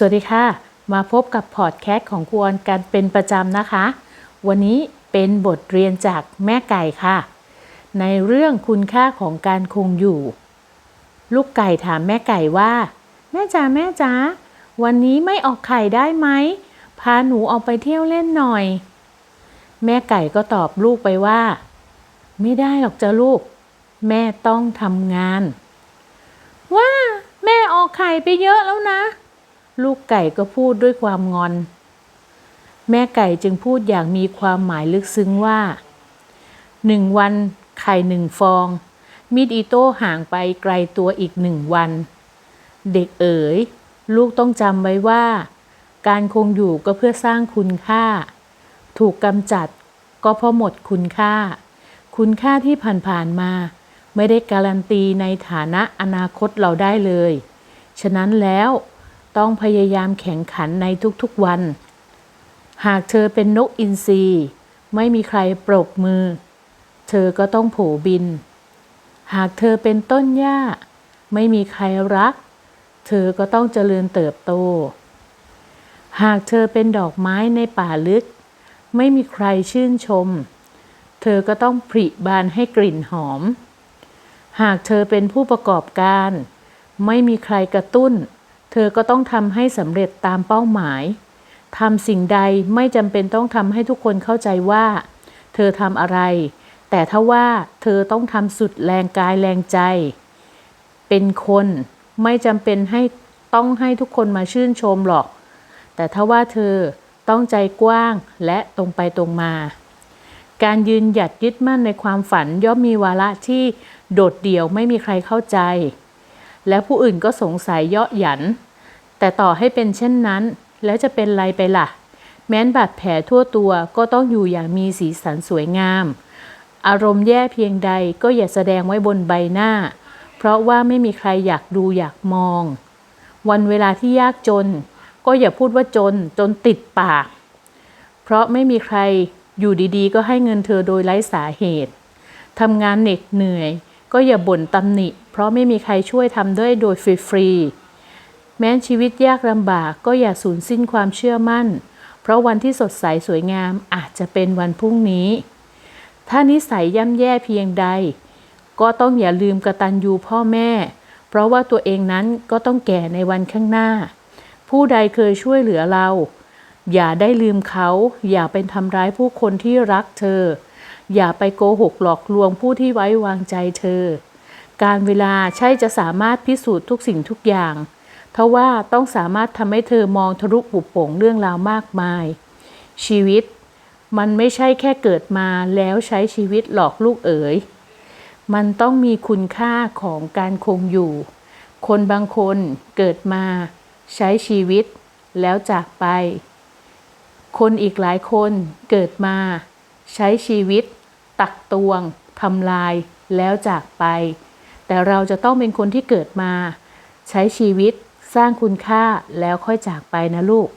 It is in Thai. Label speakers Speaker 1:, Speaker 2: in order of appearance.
Speaker 1: สวัสดีค่ะ มาพบกับพอดแคสต์ของครูออนกันเป็นประจำนะคะ วันนี้เป็นบทเรียนจากแม่ไก่ค่ะ ในเรื่องคุณค่าของการคงอยู่ ลูกไก่ถามแม่ไก่ว่า แม่จ๋าแม่จ๋าวันนี้ไม่ออกไข่ได้ไหมพาหนูออกไปเที่ยวเล่นหน่อย แม่ไก่ก็ตอบลูกไปว่า ไม่ได้หรอกจ้ะลูก แม่ต้องทำงาน ว่า แม่ออกไข่ไปเยอะแล้วนะ ลูกไก่ก็พูดด้วยความงอน แม่ไก่จึงพูดอย่างมีความหมายลึกซึ้งว่าหนึ่งวัน ไข่หนึ่งฟอง มีดอิโต้ห่างไปไกลตัวอีกหนึ่งวัน เด็กเอ๋ย ลูกต้องจำไว้ว่า การคงอยู่ก็เพื่อสร้างคุณค่า ถูกกำจัดก็เพราะหมดคุณค่า คุณค่าที่ผ่านๆมา ไม่ได้การันตีในฐานะอนาคตเราได้เลย ฉะนั้นแล้ว ต้องพยายามแข่งขันในทุกๆวัน หากเธอเป็นนกอินทรีไม่มีใครปรบมือ เธอก็ต้องโผบิน หากเธอเป็นต้นหญ้า ไม่มีใครรัก เธอก็ต้องเจริญเติบโต หากเธอเป็นดอกไม้ในป่าลึก ไม่มีใครชื่นชม เธอก็ต้องผลิบานให้กลิ่นหอม หากเธอเป็นผู้ประกอบการ ไม่มีใครกระตุ้น เธอก็ต้องทำให้สำเร็จตามเป้าหมายทำสิ่งใดไม่จำเป็นต้องทำให้ทุกคนเข้าใจว่า เธอทำอะไร แต่ถ้าว่าเธอต้องทำสุดแรงกายแรงใจ เป็นคนไม่จำเป็นให้ต้องให้ทุกคนมาชื่นชมหรอก แต่ถ้าว่าเธอต้องใจกว้างและตรงไปตรงมา การยืนหยัดยึดมั่นในความฝันย่อมมีวาระที่โดดเดี่ยวไม่มีใครเข้าใจ และผู้อื่นก็สงสัยเยาะหยัน แต่ต่อให้เป็นเช่นนั้น แล้วจะเป็นไรไปล่ะ แม้นบาดแผลทั่วตัวก็ต้องอยู่อย่างมีสีสันสวยงาม อารมณ์แย่เพียงใดก็อย่าแสดงไว้บนใบหน้า เพราะว่าไม่มีใครอยากดูอยากมอง วันเวลาที่ยากจน ก็อย่าพูดว่าจนจนติดปาก เพราะไม่มีใครอยู่ดีๆ ก็ให้เงินเธอโดยไร้สาเหตุทำงานเหน็ดเหนื่อย ก็อย่าบ่นตำหนิ เพราะไม่มีใครช่วยทำด้วยโดยฟรีๆ แม้ชีวิตยากลำบากก็อย่าสูญสิ้นความเชื่อมั่น เพราะวันที่สดใสสวยงามอาจจะเป็นวันพรุ่งนี้ ถ้านิสัยย่ำแย่เพียงใด ก็ต้องอย่าลืมกระตันยูพ่อแม่ เพราะว่าตัวเองนั้นก็ต้องแก่ในวันข้างหน้า ผู้ใดเคยช่วยเหลือเรา อย่าได้ลืมเขา อย่าเป็นทำร้ายผู้คนที่รักเธอ อย่าไปโกหกหลอกลวงผู้ที่ไว้วางใจเธอ การเวลาใช่จะสามารถพิสูจน์ทุกสิ่งทุกอย่าง ทว่าต้องสามารถทำให้เธอมองทะลุปุโป่งเรื่องราวมากมาย ชีวิต มันไม่ใช่แค่เกิดมาแล้วใช้ชีวิตหลอกลูกเอ๋ย มันต้องมีคุณค่าของการคงอยู่ คนบางคนเกิดมา ใช้ชีวิต แล้วจากไป คนอีกหลายคนเกิดมา ใช้ชีวิต ตักตวงทำลายแล้วจากไป แต่เราจะต้องเป็นคนที่เกิดมา ใช้ชีวิตสร้างคุณค่าแล้วค่อยจากไปนะลูก